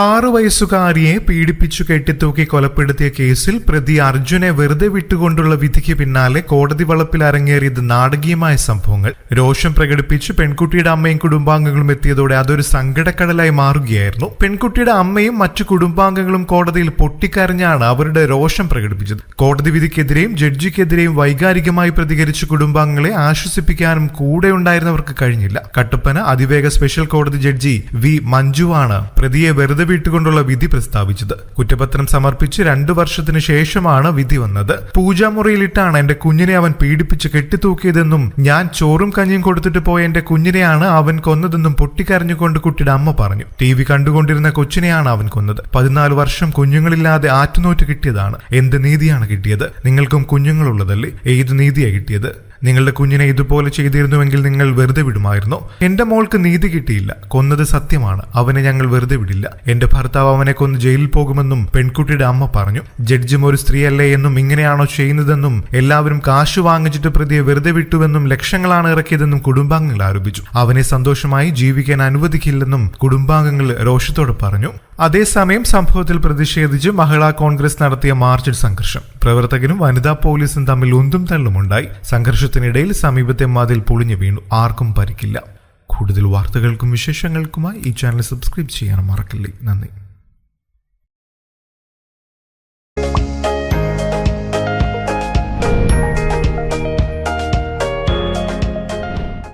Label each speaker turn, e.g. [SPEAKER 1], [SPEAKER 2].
[SPEAKER 1] ആറു വയസ്സുകാരിയെ പീഡിപ്പിച്ചു കെട്ടിത്തൂക്കി കൊലപ്പെടുത്തിയ കേസിൽ പ്രതി അർജുനെ വെറുതെ വിട്ടുകൊണ്ടുള്ള വിധിക്ക് പിന്നാലെ കോടതി വളപ്പിൽ അരങ്ങേറിയത് നാടകീയമായ സംഭവങ്ങൾ. രോഷം പ്രകടിപ്പിച്ച് പെൺകുട്ടിയുടെ അമ്മയും കുടുംബാംഗങ്ങളും എത്തിയതോടെ അതൊരു സങ്കടക്കടലായി മാറുകയായിരുന്നു. പെൺകുട്ടിയുടെ അമ്മയും മറ്റു കുടുംബാംഗങ്ങളും കോടതിയിൽ പൊട്ടിക്കരഞ്ഞാണ് അവരുടെ രോഷം പ്രകടിപ്പിച്ചത്. കോടതി വിധിക്കെതിരെയും ജഡ്ജിക്കെതിരെയും വൈകാരികമായി പ്രതികരിച്ച കുടുംബാംഗങ്ങളെ ആശ്വസിപ്പിക്കാനും കൂടെ ഉണ്ടായിരുന്നവർക്ക് കഴിഞ്ഞില്ല. കട്ടപ്പന അതിവേഗ സ്പെഷ്യൽ കോടതി ജഡ്ജി വി മഞ്ജുവാണ് പ്രതിയെ വെറുതെ വിട്ടുകൊണ്ടുള്ള വിധി പ്രസ്താവിച്ചത്. കുറ്റപത്രം സമർപ്പിച്ച് രണ്ടു വർഷത്തിന് ശേഷമാണ് വിധി വന്നത്. പൂജാമുറിയിലിട്ടാണ് എന്റെ കുഞ്ഞിനെ അവൻ പീഡിപ്പിച്ച് കെട്ടിത്തൂക്കിയതെന്നും ഞാൻ ചോറും കഞ്ഞിയും കൊടുത്തിട്ട് പോയ എന്റെ കുഞ്ഞിനെയാണ് അവൻ കൊന്നതെന്നും പൊട്ടിക്കരഞ്ഞുകൊണ്ട് കുട്ടിയുടെ അമ്മ പറഞ്ഞു. ടി വി കണ്ടുകൊണ്ടിരുന്ന കൊച്ചിനെയാണ് അവൻ കൊന്നത്. പതിനാല് വർഷം കുഞ്ഞുങ്ങളില്ലാതെ ആറ്റുനോറ്റ് കിട്ടിയതാണ്. എന്ത് നീതിയാണ് കിട്ടിയത്? നിങ്ങൾക്കും കുഞ്ഞുങ്ങളുള്ളതല്ലേ? ഏത് നീതിയാണ് കിട്ടിയത്? നിങ്ങളുടെ കുഞ്ഞിനെ ഇതുപോലെ ചെയ്തിരുന്നുവെങ്കിൽ നിങ്ങൾ വെറുതെ വിടുമായിരുന്നു? എന്റെ മോൾക്ക് നീതി കിട്ടിയില്ല. കൊന്നത് സത്യമാണ്. അവനെ ഞങ്ങൾ വെറുതെ വിടില്ല. എന്റെ ഭർത്താവ് അവനെ കൊന്ന് ജയിലിൽ പോകുമെന്നും പെൺകുട്ടിയുടെ അമ്മ പറഞ്ഞു. ജഡ്ജും ഒരു സ്ത്രീയല്ലേ എന്നും ഇങ്ങനെയാണോ ചെയ്യുന്നതെന്നും എല്ലാവരും കാശ് വാങ്ങിച്ചിട്ട് പ്രതിയെ വെറുതെ വിട്ടുവെന്നും ലക്ഷങ്ങളാണ് ഇറക്കിയതെന്നും കുടുംബാംഗങ്ങൾ ആരോപിച്ചു. അവനെ സന്തോഷമായി ജീവിക്കാൻ അനുവദിക്കില്ലെന്നും കുടുംബാംഗങ്ങൾ രോഷത്തോടെ പറഞ്ഞു. അതേസമയം സംഭവത്തിൽ പ്രതിഷേധിച്ച് മഹിളാ കോൺഗ്രസ് നടത്തിയ മാർച്ചിൽ സംഘർഷം. പ്രവർത്തകരും വനിതാ പോലീസും തമ്മിൽ ഉന്തും തള്ളുമുണ്ടായി സംഘർഷത്തിനിടയിൽ സമീപത്തെ മതിൽ പൊളിഞ്ഞു വീണു. ആർക്കും പരിക്കില്ല. കൂടുതൽ വാർത്തകൾക്കും വിശേഷങ്ങൾക്കുമായി ഈ ചാനൽ സബ്സ്ക്രൈബ് ചെയ്യാൻ മറക്കില്ലേ. നന്ദി.